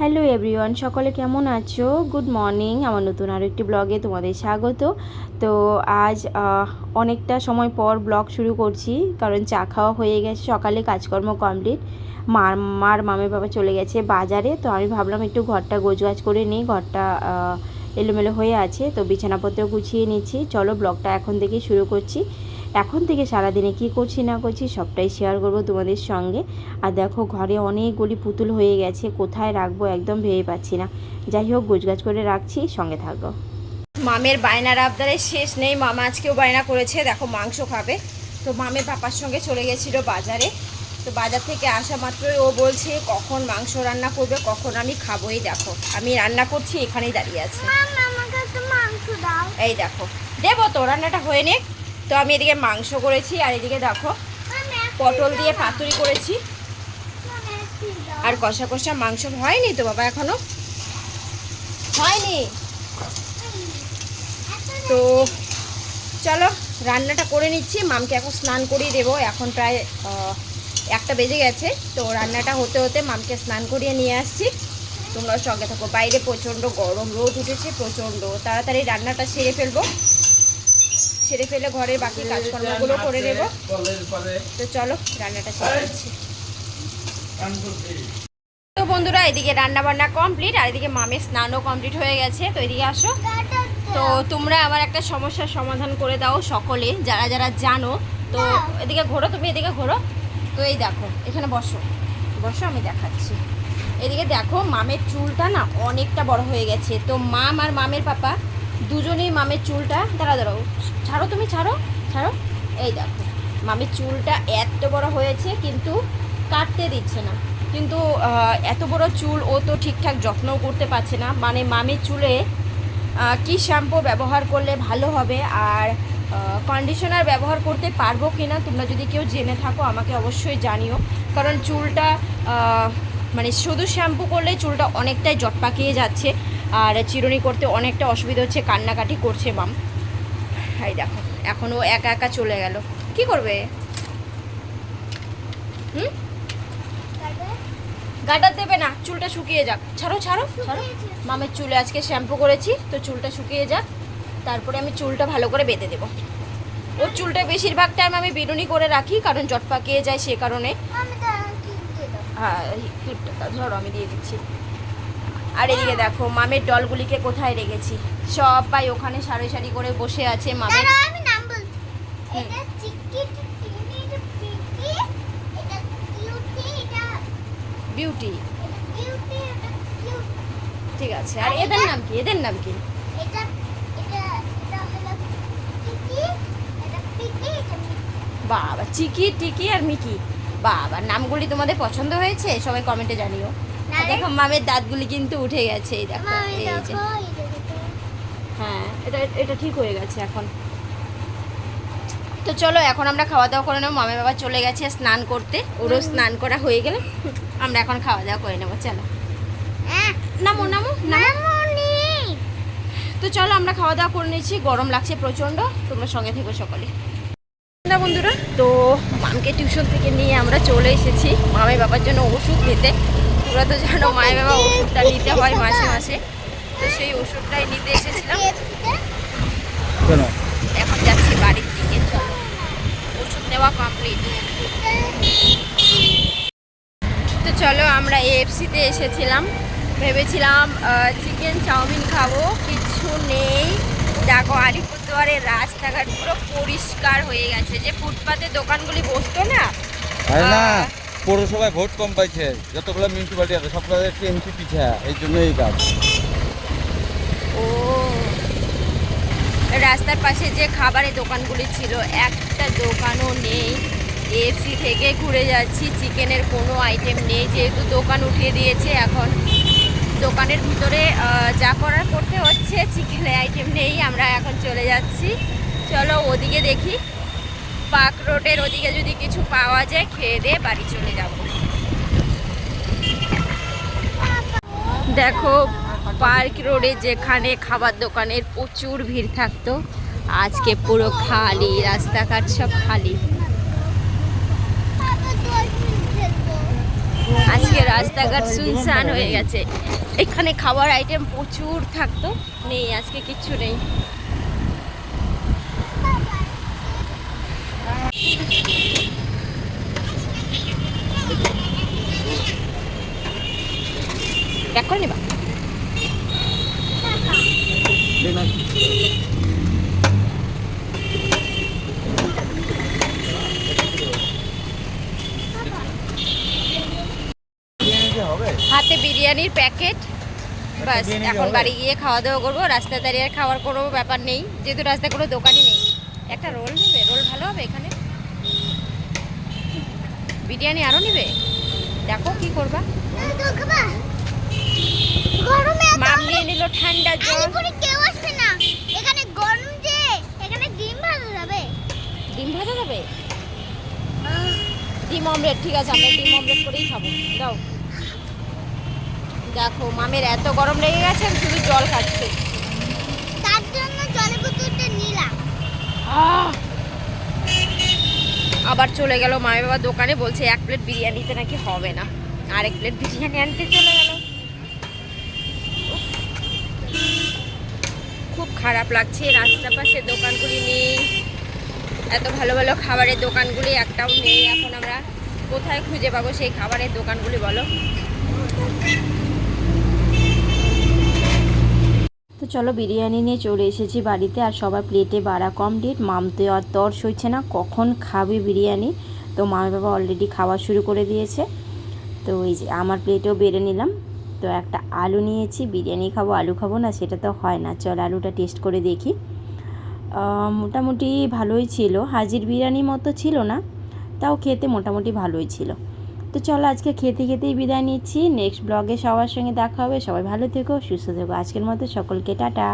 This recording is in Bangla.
হ্যালো এভরিওয়ান সকলে কেমন আছো? গুড মর্নিং আমার নতুন আরও একটি ব্লগে তোমাদের স্বাগত। তো আজ অনেকটা সময় পর ব্লগ শুরু করছি, কারণ চা খাওয়া হয়ে গেছে, সকালে কাজকর্ম কমপ্লিট মার মার মামের বাবা চলে গেছে বাজারে, তো আমি ভাবলাম একটু ঘরটা গোছগাছ করে নিই, ঘরটা এলোমেলো হয়ে আছে, তো বিছানাপত্র গুছিয়ে নিচ্ছি। চলো ব্লগটা এখন থেকে শুরু করছি। এখন থেকে সারাদিনে কি করছি না করছি সবটাই শেয়ার করব তোমাদের সঙ্গে। আর দেখো ঘরে অনেকগুলি পুতুল হয়ে গেছে কোথায় রাখব একদম ভেবে পাচ্ছি না। যাই হোক গোছগাছ করে রাখছি সঙ্গে থাকো। মামের বায়নার আবদারের শেষ নেই মামা আজকেও বায়না করেছে দেখো মাংস খাবে। তো মামের পাপার সঙ্গে চলে গেছিল বাজারে। তো বাজার থেকে আসা মাত্রই ও বলছে কখন মাংস রান্না করবে কখন আমি খাবোই দেখো। আমি রান্না করছি এখানেই দাঁড়িয়ে আছে। মাংস দাও। এই দেখো দেবো তো রান্নাটা হয়ে নে তো আমি এদিকে মাংস করেছি আর এদিকে দেখো, পটল দিয়ে পাতুরি করেছি। আর কষা কষা মাংস হয়নি তো বাবা এখনও? হয়নি? তো চলো, রান্নাটা করে নিচ্ছি। মামকে এখন স্নান করিয়ে দেবো। এখন প্রায় একটা বেজে গেছে। তো রান্নাটা হতে হতে মামকে স্নান করিয়ে নিয়ে আসছি। তোমরা সঙ্গে থাকো। বাইরে প্রচণ্ড গরম, রোদ উঠেছে প্রচণ্ড। তাড়াতাড়ি রান্নাটা সেরে ফেলব। সেরে ফেলে ঘরের বাকি কাজকর্মগুলো করে নেব। তো চলো রান্নাটা সেরে তো বন্ধুরা এদিকে রান্না বান্না কমপ্লিট আর এদিকে মামের স্নানও কমপ্লিট হয়ে গেছে। তো এদিকে আসো। তো তোমরা আমার একটা সমস্যার সমাধান করে দাও সকলে যারা যারা জানো। তো এদিকে ঘোরো তুমি এদিকে ঘোরো। তো এই দেখো এখানে বসো। বসো আমি দেখাচ্ছি। এদিকে দেখো মামের চুলটা না অনেকটা বড় হয়ে গেছে। তো মাম আর মামের পাপা দুজনেই মামের চুলটা, দাঁড়া দাঁড়াও ছাড়ো তুমি, ছাড়ো ছাড়ো। এই দেখো, মামের চুলটা এত বড় হয়েছে, কিন্তু কাটতে দিচ্ছে না। কিন্তু এত বড় চুল ও তো ঠিকঠাক যত্নও করতে পারছে না। মানে মামের চুলে কি শ্যাম্পু ব্যবহার করলে ভালো হবে আর কন্ডিশনার ব্যবহার করতে পারব কি না তোমরা যদি কেউ জেনে থাকো, আমাকে অবশ্যই জানিও। কারণ চুলটা মানে শুধু শ্যাম্পু করলে চুলটা অনেকটাই জট পাকিয়ে যাচ্ছে। আর চিরুনি করতে অনেকটা অসুবিধা হচ্ছে কান্নাকাটি করছে মাম এই দেখো এখন ও একা একা চলে গেল। কি করবে? হুম? গাডার দেবে না চুলটা শুকিয়ে যাক। ছাড়ো ছাড়ো ছাড়ো। মামের চুলে আজকে শ্যাম্পু করেছি তো চুলটা শুকিয়ে যাক। তারপরে আমি চুলটা ভালো করে বেঁধে দেবো। ওর চুলটা বেশিরভাগ টাইম আমি বিনুনি করে রাখি কারণ জট পাকিয়ে যায় সে কারণে। হ্যাঁ ক্লিপটা ধরো আমি দিয়ে দিচ্ছি। আর এদিকে দেখো মামের ডলগুলিকে কোথায় রেখেছি? সবাই ওখানে সারি সারি করে বসে আছে মামের বিউটি। ঠিক আছে আর এদের নাম কি? এদের নাম কি? বাবা চিকি টিকি আর মিকি। বাবা নামগুলি তোমাদের পছন্দ হয়েছে? সবাই কমেন্টে জানিও। দেখো মামের দাঁতগুলি কিন্তু উঠে গেছে এই দেখো এই যে। হ্যাঁ এটা এটা ঠিক হয়ে গেছে এখন। তো চলো এখন আমরা খাওয়া দাওয়া করে নেব। মামের বাবা চলে গেছে স্নান করতে। ওরও স্নান করা হয়ে গেলে আমরা এখন খাওয়া দাওয়া করে নেব চলো। হ্যাঁ নামো নামো নামো। তো চলো আমরা খাওয়া দাওয়া করে নিয়েছি। গরম লাগছে প্রচণ্ড। তোমরা সঙ্গে থেকো সকলে। না বন্ধুরা তো মামকে টিউশন থেকে নিয়ে আমরা চলে এসেছি। মামের বাবার জন্য ওষুধ নিতে তোমরা তো জানো মায়ের বাবা ওষুধটা নিতে হয় মাসে মাসে। তো সেই ওষুধটাই নিতে এসেছিলাম। এখন যাচ্ছি বাড়ির দিকে চলো। ওষুধ নেওয়া কমপ্লিট তো চলো আমরা এএফসিতে এসেছিলাম। ভেবেছিলাম চিকেন চাউমিন খাব কিছু নেই। দেখো আলিপুরদুয়ারের রাস্তাঘাট পুরো পরিষ্কার হয়ে গেছে। যে ফুটপাতে দোকানগুলি বসতো না পৌরসভায় ভোট কম পাইছে, যতগুলো মিউনিসিপালিটি আছে সবগুলো একটু এমপি পিছা, এই জন্য এই কাজ। ও। রাস্তার পাশে যে খাবারের দোকানগুলি ছিল, একটা দোকানও নেই। এফসি থেকে ঘুরে যাচ্ছি, চিকেনের কোনো আইটেম নেই, যেহেতু দোকান উঠিয়ে দিয়েছে এখন। দোকানের ভিতরে যা করার করতে হচ্ছে, চিকেনের আইটেম নেই, আমরা এখন চলে যাচ্ছি। চলো ওদিকে দেখি। পার্ক রোডের ওদিকে যদি কিছু পাওয়া যায়, খেয়ে দিয়ে বাড়ি চলে যাব। দেখো, পার্ক রোডে যেখানে খাবার দোকানের প্রচুর ভিড় থাকতো, আজকে পুরো খালি, রাস্তাঘাট সব খালি। আজকে রাস্তাঘাট সুনসান হয়ে গেছে। এখানে খাবার আইটেম প্রচুর থাকতো, নেই, আজকে কিচ্ছু নেই। ব্যাক করে নিবা হাতে বিরিয়ানির প্যাকেট। বাস এখন বাড়ি গিয়ে খাওয়া দাওয়া করব রাস্তায় দাঁড়িয়ে আর খাওয়ার কোনো ব্যাপার নেই। যেহেতু রাস্তায় কোনো দোকানই নেই। একটা রোল নেবে? রোল ভালো হবে এখানে? বিরিয়ানি আরও নেবে? দেখো কি করবা। গরমে এত মাম নিয়ে নিল ঠান্ডা জল। আলিপুরে কেউ আসবে না। এখানে গরম যে এখানে ডিম ভাজা যাবে। ডিম ভাজা যাবে? ডিম অমলেট ঠিক আছে আমরা ডিম অমলেট করেই খাব। দাও দেখো মামের এত গরম লেগে গেছে আমি শুধু জল খাচ্ছে। তার জন্য জলের বোতলটা নিলাম। আবার চলে গেল মায়ের বাবা দোকানে বলছে এক প্লেট বিরিয়ানিতে নাকি হবে না। আরেক প্লেট বিরিয়ানি আনতে চলে গেল। খুব খারাপ লাগছে। রাস্তা পাশে দোকানগুলি নেই। এত ভালো ভালো খাবারের দোকানগুলি একটাও নেই। এখন আমরা কোথায় খুঁজে পাবো সেই খাবারের দোকানগুলি বলো। তো চলো বিরিয়ানি নিয়ে চলে এসেছি বাড়িতে আর সবার প্লেটে বাড়া কমপ্লিট মামতে আর তর সইছে না। কখন খাবে বিরিয়ানি? তো মামি বাবা অলরেডি খাওয়া শুরু করে দিয়েছে। তো এই যে আমার প্লেটেও বেড়ে নিলাম। তো একটা আলু নিয়েছি, বিরিয়ানি খাব, আলু খাব না, সেটা তো হয় না। চল আলুটা টেস্ট করে দেখি। মোটামুটি ভালোই ছিল। হাজির বিরিয়ানি মতো ছিল না, তাও খেতে মোটামুটি ভালোই ছিল। তো চলো আজকে খেতে খেতেই বিদায় নিচ্ছি। নেক্সট ব্লগে সবার সঙ্গে দেখা হবে। সবাই ভালো থেকো, সুস্থ থেকো। আজকের মতো সকলকে টাটা।